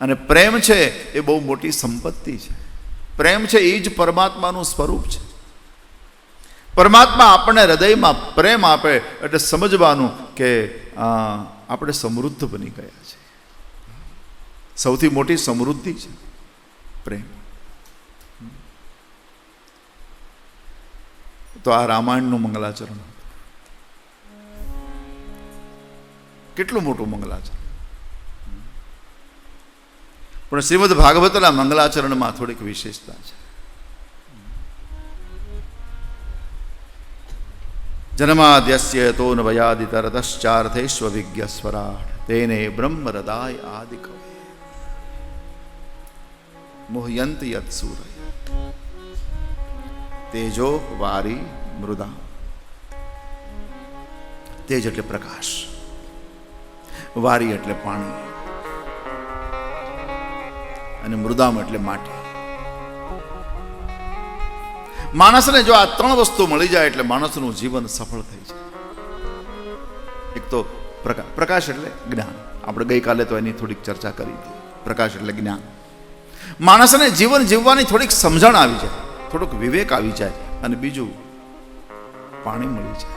અને પ્રેમ છે એ બહુ મોટી સંપત્તિ છે. પ્રેમ છે એ જ પરમાત્માનું સ્વરૂપ છે. પરમાત્મા આપણને હૃદયમાં પ્રેમ આપે એટલે સમજવાનું કે આપણે સમૃદ્ધ બની ગયા છે. સૌથી મોટી સમૃદ્ધિ છે પ્રેમ. તો આ રામાયણનું મંગલાચરણ કેટલું મોટું મંગલાચરણ? પણ શ્રીમદ ભાગવતના મંગલાચરણમાં થોડીક વિશેષતા છે. જન્માદ્યસ્ય તો ન વયાદિતરતશ્ચાર્થેષ્વ વિજ્ઞસ્વરાટ તેને બ્રહ્મરદાય આદિ કવે મોહયંત યત સૂરય, તેજો વારી મૃદા. તેજ એટલે પ્રકાશ, વારી એટલે પાણી. અને મૃદામ એટલે માટી. માણસને જો આ ત્રણ વસ્તુ મળી જાય એટલે માણસનું જીવન સફળ થઈ જાય. એક તો પ્રકાશ પ્રકાશ એટલે જ્ઞાન. આપણે ગઈકાલે તો એની થોડીક ચર્ચા કરી હતી. પ્રકાશ એટલે જ્ઞાન. માણસને જીવન જીવવાની થોડીક સમજણ આવી જાય, થોડોક વિવેક આવી જાય અને બીજું પાણી મળી જાય.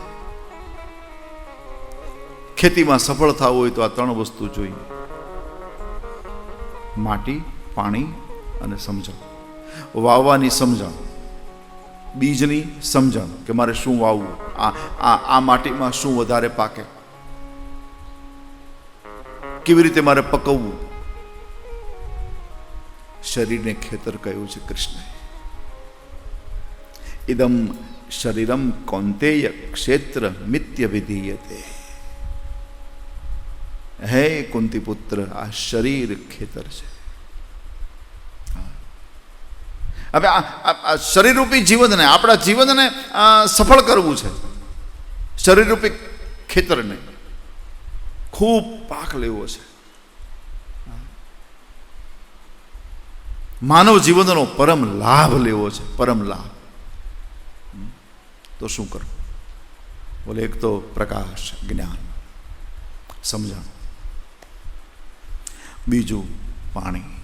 ખેતીમાં સફળ થવું હોય તો આ ત્રણ વસ્તુ જોઈએ. માટી પાણી અને સમજણ. વાવવાની સમજણ. બીજની સમજણ કે મારે શું વાવવું? આ આ માટીમાં શું વધારે પાકે? કેવી રીતે મારે પકવવું? શરીરને ખેતર કહ્યું છે કૃષ્ણએ. ઇદમ શરીરમ કૌંતેય ક્ષેત્ર મિત્ય વિધીયતે. હે કુંતી પુત્ર આ શરીર ખેતર છે. હવે આ શરીરરૂપી જીવનને, આપણા જીવનને સફળ કરવું છે. શરીરરૂપી ખેતરને ખૂબ પાક લેવો છે. માનવ જીવનનો પરમ લાભ લેવો છે, પરમ લાભ. તો શું કરવું? બોલે, એક તો પ્રકાશ, જ્ઞાન, સમજણ. બીજું, પાણી.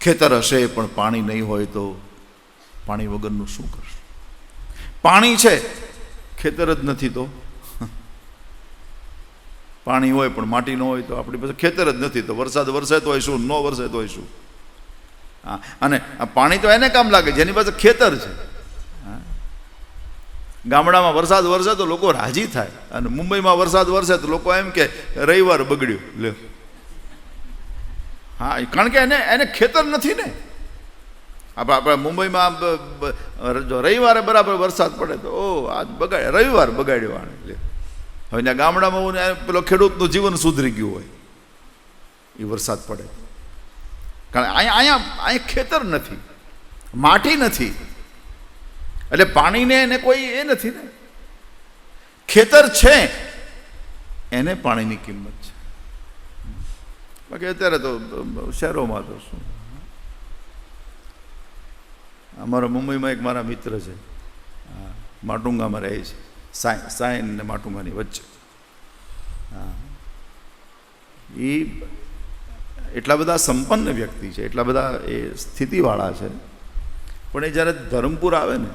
ખેતર હશે, પણ પાણી નહીં હોય તો પાણી વગરનું શું કરશું? પાણી છે, ખેતર જ નથી તો. પાણી હોય, પણ માટી ન હોય તો આપણી પાસે ખેતર જ નથી તો. વરસાદ વરસે તો હોય શું, ન વરસે તો હોય શું? હા, અને પાણી તો એને કામ લાગે, જેની પાસે ખેતર છે. ગામડામાં વરસાદ વરસે તો લોકો રાજી થાય, અને મુંબઈમાં વરસાદ વરસે તો લોકો એમ કે, રવિવાર બગડ્યું, લ્યો. હા કારણ કે એને એને ખેતર નથી ને. આપણે આપણે મુંબઈમાં જો રવિવારે બરાબર વરસાદ પડે તો, ઓ, આજ બગાડ, રવિવાર બગાડ્યો આને લે. હવે ત્યાં ગામડામાં પેલો ખેડૂતનું જીવન સુધરી ગયું હોય, એ વરસાદ પડે. કારણ અહીંયા અહીંયા અહીંયા ખેતર નથી, માટી નથી. એટલે પાણીને એને કોઈ એ નથી ને. ખેતર છે, એને પાણીની કિંમત છે. બાકી અત્યારે તો શહેરોમાં તો શું? અમારા મુંબઈમાં એક મારા મિત્ર છે. માટુંગામાં રહે છે. સાય સાયન અને માટુંગાની વચ્ચે. હા. એ એટલા બધા સંપન્ન વ્યક્તિ છે, એટલા બધા એ સ્થિતિવાળા છે. પણ એ જ્યારે ધરમપુર આવે ને,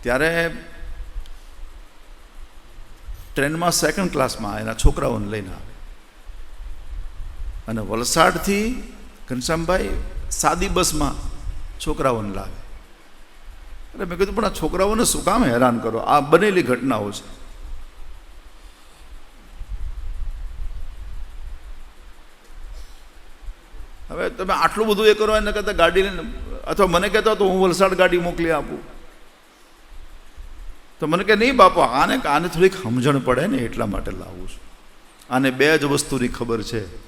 ત્યારે ટ્રેનમાં સેકન્ડ ક્લાસમાં એના છોકરાઓને લઈને આવે. અને વલસાડથી ઘનશ્યામભાઈ સાદી બસમાં છોકરાઓને લાવે. એટલે મેં કીધું, પણ આ છોકરાઓને શું કામ હેરાન કરો? આ બનેલી ઘટનાઓ છે. હવે તમે આટલું બધું એ કરો એને કરતાં ગાડી લઈને, અથવા મને કહેતો તો હું વલસાડ ગાડી મોકલી આપું. તો મને કે, નહીં બાપા, આને આને થોડીક સમજણ પડે ને એટલા માટે લાવું છું. આને બે જ વસ્તુની ખબર છે.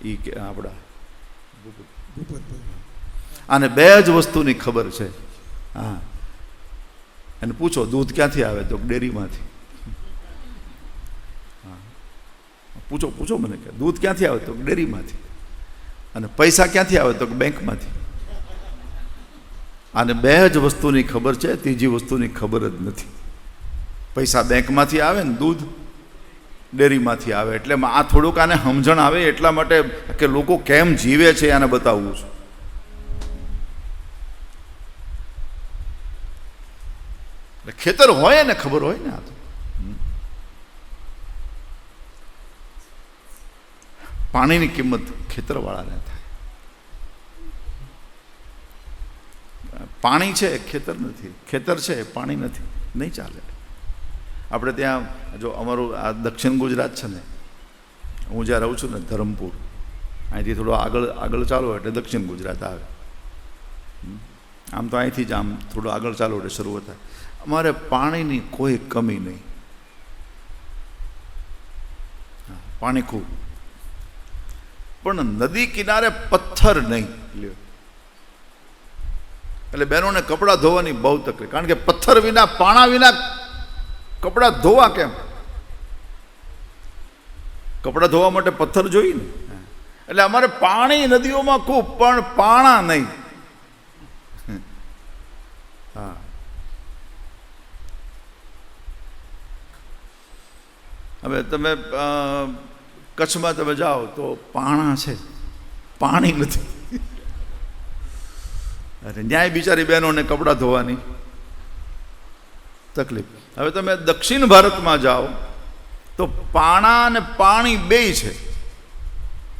એ કે આપણા આને બે જ વસ્તુની ખબર છે. હા. એને પૂછો, દૂધ ક્યાંથી આવે? તો ડેરીમાંથી. પૂછો પૂછો મને કે, દૂધ ક્યાંથી આવે? તો ડેરીમાંથી. અને પૈસા ક્યાંથી આવે? તો બેંકમાંથી. આને બે જ વસ્તુની ખબર છે, ત્રીજી વસ્તુની ખબર જ નથી. પૈસા બેંકમાંથી આવે ને દૂધ ડેરીમાંથી આવે, એટલે આ થોડુંક આને સમજણ આવે એટલા માટે કે લોકો કેમ જીવે છે આને બતાવવું છે. એટલે ખેતર હોય ને ખબર હોય ને આ તો. પાણીની કિંમત ખેતરવાળાને થાય. પાણી છે, ખેતર નથી. ખેતર છે, પાણી નથી. નહીં ચાલે. આપણે ત્યાં, જો અમારું આ દક્ષિણ ગુજરાત છે ને, હું જ્યાં રહું છું ને, ધરમપુર, અહીંથી થોડો આગળ આગળ ચાલો એટલે દક્ષિણ ગુજરાત આવે. આમ તો અહીંથી જ આમ થોડું આગળ ચાલો એટલે શરૂઆત થાય. અમારે પાણીની કોઈ કમી નહીં. પાણી ખૂબ. પણ નદી કિનારે પથ્થર નહીં. લ્યો. એટલે બહેનોને કપડાં ધોવાની બહુ તકલીફ. કારણ કે પથ્થર વિના, પાણા વિના કપડાં ધોવા કેમ? કપડાં ધોવા માટે પથ્થર જોઈએ ને? એટલે અમારે પાણી નદીઓમાં ખૂબ, પણ પાણા નહીં. હા. હવે તમે કચ્છમાં તમે જાઓ તો પાણા છે. પાણી નથી. અરે ન્યાય બિચારી બહેનોને કપડાં ધોવાની. તકલીફ. હવે તમે દક્ષિણ ભારતમાં જાઓ, તો પાણા અને પાણી બેય છે.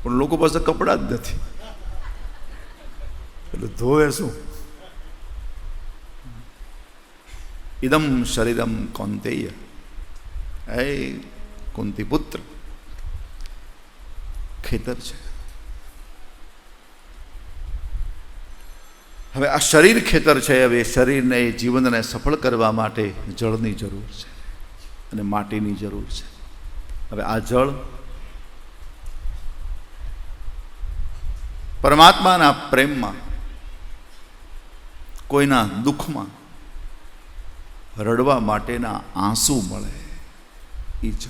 પણ લોકો પાસે કપડાં જ નથી. એટલે ધોવે શું? ઇદમ શરીરમ કૌંતેય. એ કુંતી પુત્ર ખેતર છે. હવે આ શરીર ખેતર છે, હવે એ શરીરને, એ જીવનને સફળ કરવા માટે જળની જરૂર છે અને માટીની જરૂર છે. હવે આ જળ પરમાત્માના પ્રેમમાં, કોઈના દુઃખમાં રડવા માટેના આંસુ મળે એ જળ.